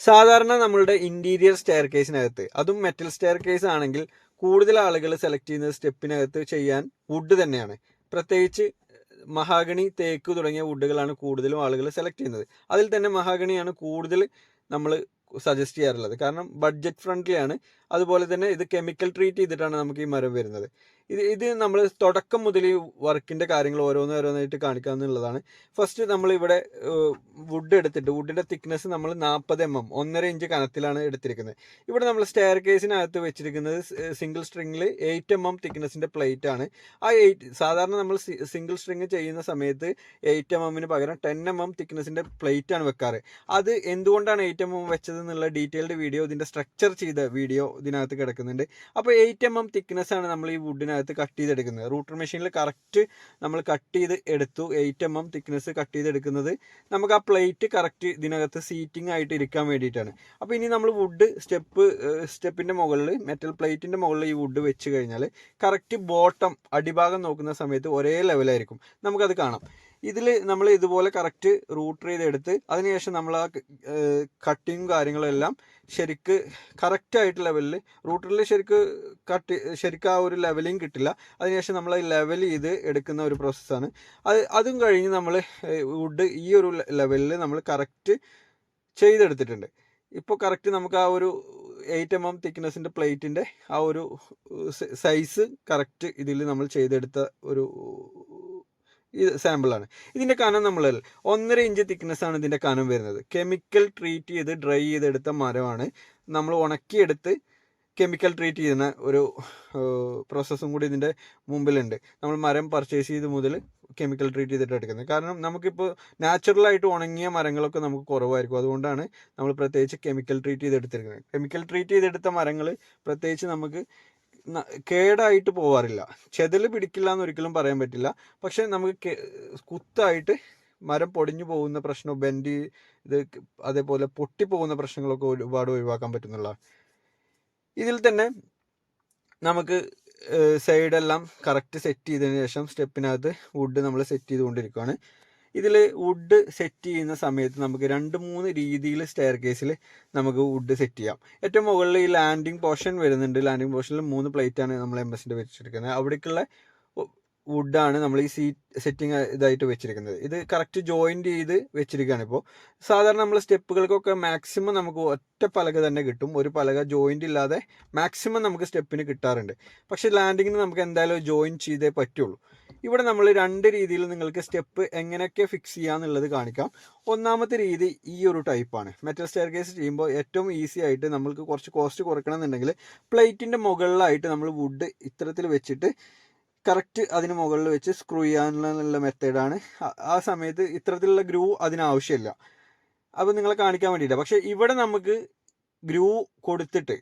സാധാരണ നമ്മളുടെ interior stair കേസിനകത്ത് അതും മെറ്റൽ സ്റ്റെയർ കേസ് ആണെങ്കിൽ കൂടുതൽ ആളുകൾ സെലക്ട് ചെയ്യുന്ന സ്റ്റെപ്പിനകത്ത് ചെയ്യാൻ വുഡ് തന്നെയാണ്. പ്രത്യേകിച്ച് മഹാഗണി തേക്ക് തുടങ്ങിയ വുഡുകളാണ് കൂടുതലും ആളുകൾ സെലക്ട് ചെയ്യുന്നത്. അതിൽ തന്നെ മഹാഗണിയാണ് കൂടുതൽ നമ്മൾ സജസ്റ്റ് ചെയ്യാറുള്ളത്. കാരണം ബഡ്ജറ്റ് ഫ്രണ്ട്ലിയാണ് അതുപോലെ തന്നെ ഇത് കെമിക്കൽ ട്രീറ്റ് ചെയ്തിട്ടാണ് നമുക്ക് ഈ മരം വരുന്നത്. ഇത് ഇത് നമ്മൾ തുടക്കം മുതൽ ഈ വർക്കിന്റെ കാര്യങ്ങൾ ഓരോന്ന് ഓരോന്നായിട്ട് കാണിക്കുക എന്നുള്ളതാണ്. ഫസ്റ്റ് നമ്മൾ ഇവിടെ വുഡ് എടുത്തിട്ട് വുഡിന്റെ തിക്നെസ് നമ്മൾ നാൽപ്പത് എം എം ഒന്നര ഇഞ്ച് കനത്തിലാണ് എടുത്തിരിക്കുന്നത്. ഇവിടെ നമ്മൾ സ്റ്റെയർ കേസിനകത്ത് വെച്ചിരിക്കുന്നത് സിംഗിൾ സ്ട്രിങ്ങിൽ എയ്റ്റ് എം എം തിക്നെസ്സിന്റെ പ്ലേറ്റ് ആണ്. ആ എയ്റ്റ് സാധാരണ നമ്മൾ സിംഗിൾ സ്ട്രിങ് ചെയ്യുന്ന സമയത്ത് എയ്റ്റ് എം എമ്മിന് പകരം ടെൻ എം എം തിക്നെസ്സിന്റെ പ്ലേറ്റ് ആണ് വെക്കാറ്. അത് എന്തുകൊണ്ടാണ് എയ്റ്റ് എം എം വെച്ചത് എന്നുള്ള ഡീറ്റെയിൽഡ് വീഡിയോ ഇതിന്റെ സ്ട്രക്ചർ ചെയ്ത വീഡിയോ ഇതിനകത്ത് കിടക്കുന്നുണ്ട്. അപ്പോൾ എയ്റ്റ് എം എം തിക്നെസ് ആണ് നമ്മൾ ഈ വുഡിനകത്ത് കട്ട് ചെയ്തെടുക്കുന്നത്. റൂട്ടർ മെഷീനിൽ കറക്റ്റ് നമ്മൾ കട്ട് ചെയ്ത് എടുത്തു. Eight M M thickness cut ചെയ്തെടുക്കുന്നത്. നമുക്ക് ആ പ്ലേറ്റ് കറക്റ്റ് ഇതിനകത്ത് സീറ്റിംഗ് ആയിട്ട് ഇരിക്കാൻ വേണ്ടിയിട്ടാണ്. അപ്പോൾ ഇനി നമ്മൾ വുഡ് സ്റ്റെപ്പ് സ്റ്റെപ്പിന്റെ മുകളിൽ മെറ്റൽ പ്ലേറ്റിന്റെ മുകളിൽ ഈ വുഡ് വെച്ച് കഴിഞ്ഞാൽ കറക്റ്റ് ബോട്ടം അടിഭാഗം നോക്കുന്ന സമയത്ത് ഒരേ ലെവലായിരിക്കും നമുക്കത് കാണാം. ഇതിൽ നമ്മൾ ഇതുപോലെ കറക്റ്റ് റൂട്ട് ചെയ്തെടുത്ത് അതിനുശേഷം നമ്മൾ ആ കട്ടിങ്ങും കാര്യങ്ങളെല്ലാം ശരിക്ക് കറക്റ്റ് ആയിട്ട് ലെവലിൽ റൂട്ടറിൽ ശരിക്ക് കട്ട് ശരിക്കും ആ ഒരു ലെവലിങ് കിട്ടില്ല. അതിനുശേഷം നമ്മൾ ലെവൽ ചെയ്ത് എടുക്കുന്ന ഒരു പ്രോസസ്സാണ് അത് അതും കഴിഞ്ഞ് നമ്മൾ വുഡ് ഈ ഒരു ലെവലിൽ നമ്മൾ കറക്റ്റ് ചെയ്തെടുത്തിട്ടുണ്ട്. ഇപ്പോൾ കറക്റ്റ് നമുക്ക് ആ ഒരു എയ്റ്റ് എം എം തിക്നെസ്സിന്റെ പ്ലേറ്റിന്റെ ആ ഒരു സൈസ് കറക്റ്റ് ഇതിൽ നമ്മൾ ചെയ്തെടുത്ത ഒരു സാമ്പിളാണ് ഇതിന്റെ കനം നമ്മൾ ഒന്നര ഇഞ്ച് തിക്നെസ് ആണ് ഇതിന്റെ കനം വരുന്നത്. കെമിക്കൽ ട്രീറ്റ് ചെയ്ത് ഡ്രൈ ചെയ്തെടുത്ത മരമാണ്. നമ്മൾ ഉണക്കിയെടുത്ത് കെമിക്കൽ ട്രീറ്റ് ചെയ്യുന്ന ഒരു പ്രോസസ്സും കൂടി ഇതിന്റെ മുമ്പിലുണ്ട്. നമ്മൾ മരം പർച്ചേസ് ചെയ്ത് മുതൽ കെമിക്കൽ ട്രീറ്റ് ചെയ്തിട്ട് എടുക്കുന്നത്. കാരണം നമുക്കിപ്പോൾ നാച്ചുറലായിട്ട് ഉണങ്ങിയ മരങ്ങളൊക്കെ നമുക്ക് കുറവായിരിക്കും. അതുകൊണ്ടാണ് നമ്മൾ പ്രത്യേകിച്ച് കെമിക്കൽ ട്രീറ്റ് ചെയ്തെടുത്തിരിക്കുന്നത്. കെമിക്കൽ ട്രീറ്റ് ചെയ്തെടുത്ത മരങ്ങൾ പ്രത്യേകിച്ച് നമുക്ക് കേടായിട്ട് പോവാറില്ല. ചെതൽ പിടിക്കില്ല എന്ന് ഒരിക്കലും പറയാൻ പറ്റില്ല. പക്ഷെ നമുക്ക് കുത്തായിട്ട് മരം പൊടിഞ്ഞു പോകുന്ന പ്രശ്നം ബെൻഡി ഇത് അതേപോലെ പൊട്ടിപ്പോകുന്ന പ്രശ്നങ്ങളൊക്കെ ഒരുപാട് ഒഴിവാക്കാൻ പറ്റുന്നുള്ള. ഇതിൽ തന്നെ നമുക്ക് സൈഡെല്ലാം കറക്റ്റ് സെറ്റ് ചെയ്തതിന് ശേഷം സ്റ്റെപ്പിനകത്ത് വുഡ് നമ്മൾ സെറ്റ് ചെയ്തുകൊണ്ടിരിക്കുകയാണ് ഇതിൽ വുഡ് സെറ്റ് ചെയ്യുന്ന സമയത്ത് നമുക്ക് രണ്ട് മൂന്ന് രീതിയിൽ സ്റ്റെയർ കേസിൽ നമുക്ക് വുഡ് സെറ്റ് ചെയ്യാം. ഏറ്റവും മുകളിൽ ഈ ലാൻഡിങ് പോർഷൻ വരുന്നുണ്ട്. ലാൻഡിങ് പോർഷനിൽ മൂന്ന് പ്ലേറ്റാണ് നമ്മൾ എം എസിന്റെ വെച്ചിരിക്കുന്നത്. അവിടേക്കുള്ള വുഡാണ് നമ്മൾ ഈ സീറ്റ് സെറ്റിംഗ് ഇതായിട്ട് വെച്ചിരിക്കുന്നത്. ഇത് കറക്റ്റ് ജോയിന്റ് ചെയ്ത് വെച്ചിരിക്കുകയാണ് ഇപ്പോൾ സാധാരണ നമ്മൾ സ്റ്റെപ്പുകൾക്കൊക്കെ മാക്സിമം നമുക്ക് ഒറ്റ പലക തന്നെ കിട്ടും. ഒരു പലക ജോയിന്റ് ഇല്ലാതെ മാക്സിമം നമുക്ക് സ്റ്റെപ്പിന് കിട്ടാറുണ്ട്. പക്ഷേ ലാൻഡിങ്ങിന് നമുക്ക് എന്തായാലും ജോയിൻ ചെയ്തേ പറ്റുള്ളൂ. ഇവിടെ നമ്മൾ രണ്ട് രീതിയിൽ നിങ്ങൾക്ക് സ്റ്റെപ്പ് എങ്ങനെയൊക്കെ ഫിക്സ് ചെയ്യാന്നുള്ളത് കാണിക്കാം. ഒന്നാമത്തെ രീതി ഈ ഒരു ടൈപ്പാണ്. മെറ്റൽ സ്റ്റെയർ കേസ് ചെയ്യുമ്പോൾ ഏറ്റവും ഈസി ആയിട്ട് നമുക്ക് കുറച്ച് കോസ്റ്റ് കുറയ്ക്കണം എന്നുണ്ടെങ്കിൽ പ്ലേറ്റിന്റെ മുകളിലായിട്ട് നമ്മൾ വുഡ് ഇത്തരത്തിൽ വെച്ചിട്ട് കറക്റ്റ് അതിന് മുകളിൽ വെച്ച് സ്ക്രൂ ചെയ്യാനുള്ള മെത്തേഡാണ് ആ സമയത്ത് ഇത്തരത്തിലുള്ള ഗ്രൂ അതിനാവശ്യമില്ല അപ്പോൾ നിങ്ങളെ കാണിക്കാൻ വേണ്ടിയിട്ടാണ് പക്ഷേ ഇവിടെ നമുക്ക് ഗ്രൂ കൊടുത്തിട്ട്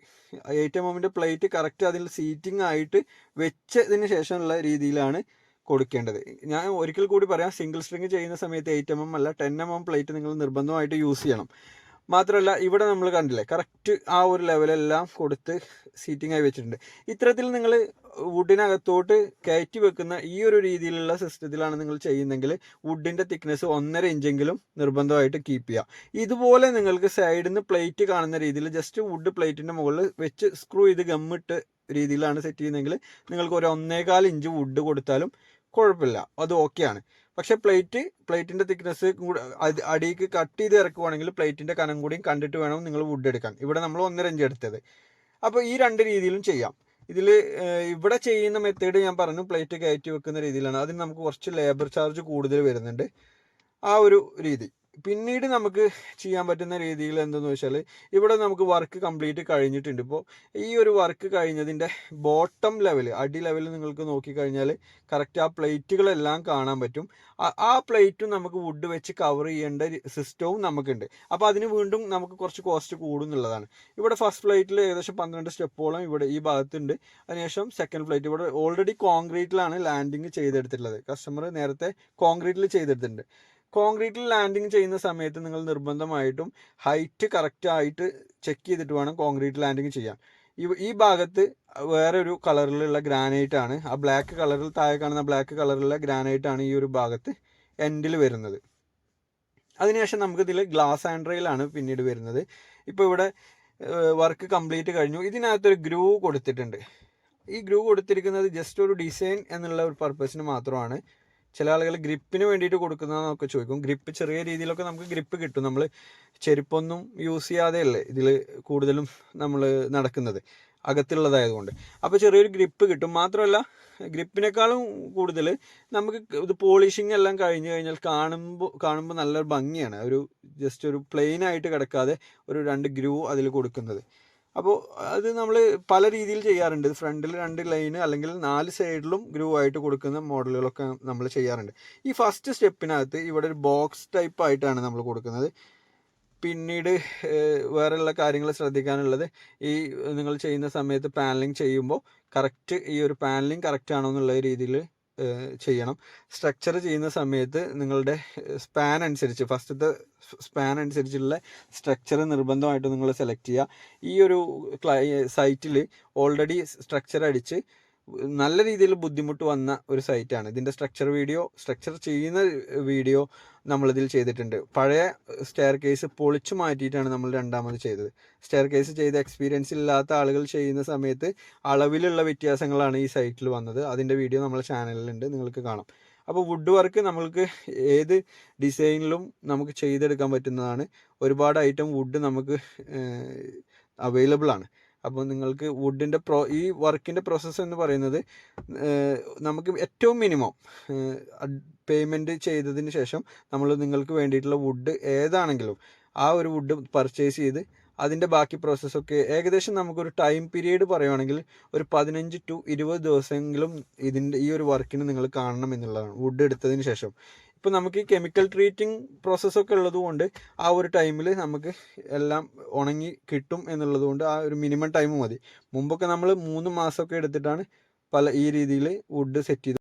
ഏറ്റവും മുമ്പിന്റെ പ്ലേറ്റ് കറക്റ്റ് അതിൽ സീറ്റിംഗ് ആയിട്ട് വെച്ചതിന് ശേഷമുള്ള രീതിയിലാണ് കൊടുക്കേണ്ടത്. ഞാൻ ഒരിക്കൽ കൂടി പറയാം സിംഗിൾ സ്ട്രിങ് ചെയ്യുന്ന സമയത്ത് എയ്റ്റ് എം എം അല്ല ടെൻ എം എം പ്ലേറ്റ് നിങ്ങൾ നിർബന്ധമായിട്ട് യൂസ് ചെയ്യണം. മാത്രമല്ല ഇവിടെ നമ്മൾ കണ്ടില്ലേ കറക്റ്റ് ആ ഒരു ലെവലെല്ലാം കൊടുത്ത് സീറ്റിംഗ് ആയി വെച്ചിട്ടുണ്ട്. ഇത്തരത്തിൽ നിങ്ങൾ വുഡിനകത്തോട്ട് കയറ്റി വെക്കുന്ന ഈ ഒരു രീതിയിലുള്ള സിസ്റ്റത്തിലാണ് നിങ്ങൾ ചെയ്യുന്നതെങ്കിൽ വുഡിന്റെ തിക്നെസ് ഒന്നര ഇഞ്ചെങ്കിലും നിർബന്ധമായിട്ട് കീപ്പ് ചെയ്യുക ഇതുപോലെ നിങ്ങൾക്ക് സൈഡിൽ നിന്ന് പ്ലേറ്റ് കാണുന്ന രീതിയിൽ ജസ്റ്റ് വുഡ് പ്ലേറ്റിന്റെ മുകളിൽ വെച്ച് സ്ക്രൂ ചെയ്ത് ഗമ്മിട്ട് രീതിയിലാണ് സെറ്റ് ചെയ്യുന്നതെങ്കിൽ നിങ്ങൾക്ക് ഒരു ഒന്നേകാൽ ഇഞ്ച് വുഡ് കൊടുത്താലും കുഴപ്പമില്ല. അത് ഓക്കെയാണ് പക്ഷേ പ്ലേറ്റ് പ്ലേറ്റിന്റെ തിക്നെസ് അടിയിൽ കട്ട് ചെയ്ത് ഇറക്കുവാണെങ്കിൽ പ്ലേറ്റിന്റെ കനം കൂടിയും കണ്ടിട്ട് വേണം നിങ്ങൾ വുഡ് എടുക്കാൻ. ഇവിടെ നമ്മൾ ഒന്നര ഇഞ്ച് എടുത്തത്. അപ്പോൾ ഈ രണ്ട് രീതിയിലും ചെയ്യാം. ഇതിൽ ഇവിടെ ചെയ്യുന്ന മെത്തേഡ് ഞാൻ പറഞ്ഞു പ്ലേറ്റ് കയറ്റി വെക്കുന്ന രീതിയിലാണ്. അതിന് നമുക്ക് കുറച്ച് ലേബർ ചാർജ് കൂടുതൽ വരുന്നുണ്ട്. ആ ഒരു രീതി. പിന്നീട് നമുക്ക് ചെയ്യാൻ പറ്റുന്ന രീതിയിൽ എന്തെന്ന് വെച്ചാൽ ഇവിടെ നമുക്ക് വർക്ക് കംപ്ലീറ്റ് കഴിഞ്ഞിട്ടുണ്ട്. ഇപ്പോൾ ഈ ഒരു വർക്ക് കഴിഞ്ഞതിന്റെ ബോട്ടം ലെവൽ അടി ലെവൽ നിങ്ങൾക്ക് നോക്കിക്കഴിഞ്ഞാൽ കറക്റ്റ് ആ പ്ലേറ്റുകളെല്ലാം കാണാൻ പറ്റും. ആ പ്ലേറ്റും നമുക്ക് വുഡ് വെച്ച് കവർ ചെയ്യേണ്ട സിസ്റ്റവും നമുക്കുണ്ട്. അപ്പോൾ അതിന് വീണ്ടും നമുക്ക് കുറച്ച് കോസ്റ്റ് കൂടുന്നുള്ളതാണ് ഇവിടെ ഫസ്റ്റ് പ്ലേറ്റിൽ ഏകദേശം പന്ത്രണ്ട് സ്റ്റെപ്പോളം ഇവിടെ ഈ ഭാഗത്തുണ്ട്. അതിനുശേഷം സെക്കൻഡ് ഫ്ലൈറ്റ് ഇവിടെ ഓൾറെഡി കോൺക്രീറ്റിലാണ് ലാൻഡിങ് ചെയ്തെടുത്തിട്ടുള്ളത്. കസ്റ്റമർ നേരത്തെ കോൺക്രീറ്റിൽ ചെയ്തെടുത്തിട്ടുണ്ട്. കോൺക്രീറ്റിൽ ലാൻഡിങ് ചെയ്യുന്ന സമയത്ത് നിങ്ങൾ നിർബന്ധമായിട്ടും ഹൈറ്റ് കറക്റ്റ് ആയിട്ട് ചെക്ക് ചെയ്തിട്ട് വേണം കോൺക്രീറ്റ് ലാൻഡിങ് ചെയ്യാൻ. ഈ ഭാഗത്ത് വേറെ ഒരു കളറിലുള്ള ഗ്രാനൈറ്റ് ആണ്. ആ ബ്ലാക്ക് കളറിൽ താഴെ കാണുന്ന ബ്ലാക്ക് കളറിലുള്ള ഗ്രാനൈറ്റ് ആണ് ഈ ഒരു ഭാഗത്ത് എൻഡിൽ വരുന്നത്. അതിനുശേഷം നമുക്ക് ഇതിൽ ഗ്ലാസ് ആൻഡ് റെയിലാണ് പിന്നീട് വരുന്നത്. ഇപ്പോൾ ഇവിടെ വർക്ക് കംപ്ലീറ്റ് കഴിഞ്ഞു. ഇതിനകത്തൊരു ഗ്രൂ കൊടുത്തിട്ടുണ്ട്. ഈ ഗ്രൂ കൊടുത്തിരിക്കുന്നത് ജസ്റ്റ് ഒരു ഡിസൈൻ എന്നുള്ള ഒരു പർപ്പസിന് മാത്രമാണ്. ചില ആളുകൾ ഗ്രിപ്പിന് വേണ്ടിയിട്ട് കൊടുക്കുന്നതെന്നൊക്കെ ചോദിക്കും. ഗ്രിപ്പ് ചെറിയ രീതിയിലൊക്കെ നമുക്ക് ഗ്രിപ്പ് കിട്ടും. നമ്മൾ ചെരുപ്പൊന്നും യൂസ് ചെയ്യാതെയല്ലേ ഇതിൽ കൂടുതലും നമ്മൾ നടക്കുന്നത്. അകത്തുള്ളതായതുകൊണ്ട്. അപ്പോൾ ചെറിയൊരു ഗ്രിപ്പ് കിട്ടും. മാത്രമല്ല ഗ്രിപ്പിനേക്കാളും കൂടുതൽ നമുക്ക് ഇത് പോളിഷിംഗ് എല്ലാം കഴിഞ്ഞ് കഴിഞ്ഞാൽ കാണുമ്പോൾ കാണുമ്പോൾ നല്ലൊരു ഭംഗിയാണ്. ഒരു ജസ്റ്റ് ഒരു പ്ലെയിൻ ആയിട്ട് കിടക്കാതെ ഒരു രണ്ട് ഗ്രൂ അതിൽ കൊടുക്കുന്നത്. അപ്പോൾ അത് നമ്മൾ പല രീതിയിൽ ചെയ്യാറുണ്ട്. ഫ്രണ്ടിൽ രണ്ട് ലൈൻ അല്ലെങ്കിൽ നാല് സൈഡിലും ഗ്രൂ ആയിട്ട് കൊടുക്കുന്ന മോഡലുകളൊക്കെ നമ്മൾ ചെയ്യാറുണ്ട്. ഈ ഫസ്റ്റ് സ്റ്റെപ്പിനകത്ത് ഇവിടെ ഒരു ബോക്സ് ടൈപ്പ് ആയിട്ടാണ് നമ്മൾ കൊടുക്കുന്നത്. പിന്നീട് വേറെയുള്ള കാര്യങ്ങൾ ശ്രദ്ധിക്കാനുള്ളത് ഈ നിങ്ങൾ ചെയ്യുന്ന സമയത്ത് പാനലിംഗ് ചെയ്യുമ്പോൾ കറക്റ്റ് ഈ ഒരു പാനലിംഗ് കറക്റ്റ് ആണോ എന്നുള്ള രീതിയിൽ ചെയ്യണം. സ്ട്രക്ചർ ചെയ്യുന്ന സമയത്ത് നിങ്ങളുടെ സ്പാൻ അനുസരിച്ച് ഫസ്റ്റത്തെ സ്പാൻ അനുസരിച്ചുള്ള സ്ട്രക്ചർ നിർബന്ധമായിട്ട് നിങ്ങൾ സെലക്ട് ചെയ്യുക. ഈ ഒരു സൈറ്റിൽ ഓൾറെഡി സ്ട്രക്ചർ അടിച്ച് നല്ല രീതിയിൽ ബുദ്ധിമുട്ട് വന്ന ഒരു സൈറ്റാണ്. ഇതിന്റെ സ്ട്രക്ചർ വീഡിയോ സ്ട്രക്ചർ ചെയ്യുന്ന വീഡിയോ നമ്മളിതിൽ ചെയ്തിട്ടുണ്ട്. പഴയ സ്റ്റെയർ കേസ് പൊളിച്ചു മാറ്റിയിട്ടാണ് നമ്മൾ രണ്ടാമത് ചെയ്തത്. സ്റ്റെയർ കേസ് ചെയ്ത എക്സ്പീരിയൻസ് ഇല്ലാത്ത ആളുകൾ ചെയ്യുന്ന സമയത്ത് അളവിലുള്ള വ്യത്യാസങ്ങളാണ് ഈ സൈറ്റിൽ വന്നത്. അതിന്റെ വീഡിയോ നമ്മുടെ ചാനലിലുണ്ട് നിങ്ങൾക്ക് കാണാം. അപ്പോൾ വുഡ് വർക്ക് നമ്മൾക്ക് ഏത് ഡിസൈനിലും നമുക്ക് ചെയ്തെടുക്കാൻ പറ്റുന്നതാണ്. ഒരുപാട് ഐറ്റം വുഡ് നമുക്ക് അവൈലബിൾ ആണ്. അപ്പോൾ നിങ്ങൾക്ക് വുഡിന്റെ പ്രോ ഈ വർക്കിന്റെ പ്രോസസ്സ് എന്ന് പറയുന്നത് നമുക്ക് ഏറ്റവും മിനിമം പേയ്മെന്റ് ചെയ്തതിന് ശേഷം നമ്മൾ നിങ്ങൾക്ക് വേണ്ടിയിട്ടുള്ള വുഡ് ഏതാണെങ്കിലും ആ ഒരു വുഡ് പർച്ചേസ് ചെയ്ത് അതിന്റെ ബാക്കി പ്രോസസ്സൊക്കെ ഏകദേശം നമുക്കൊരു ടൈം പീരീഡ് പറയുവാണെങ്കിൽ ഒരു പതിനഞ്ച് ടു ഇരുപത് ദിവസമെങ്കിലും ഇതിന്റെ ഈ ഒരു വർക്കിന് നിങ്ങൾ കാണണം എന്നുള്ളതാണ് വുഡ് എടുത്തതിന് ശേഷം. ഇപ്പോൾ നമുക്ക് ഈ കെമിക്കൽ ട്രീറ്റിംഗ് പ്രോസസ്സൊക്കെ ഉള്ളതുകൊണ്ട് ആ ഒരു ടൈമിൽ നമുക്ക് എല്ലാം ഉണങ്ങി കിട്ടും എന്നുള്ളതുകൊണ്ട് ആ ഒരു മിനിമം ടൈം മതി. മുമ്പൊക്കെ നമ്മൾ മൂന്ന് മാസമൊക്കെ എടുത്തിട്ടാണ് പല ഈ രീതിയിൽ വുഡ് സെറ്റ് ചെയ്ത്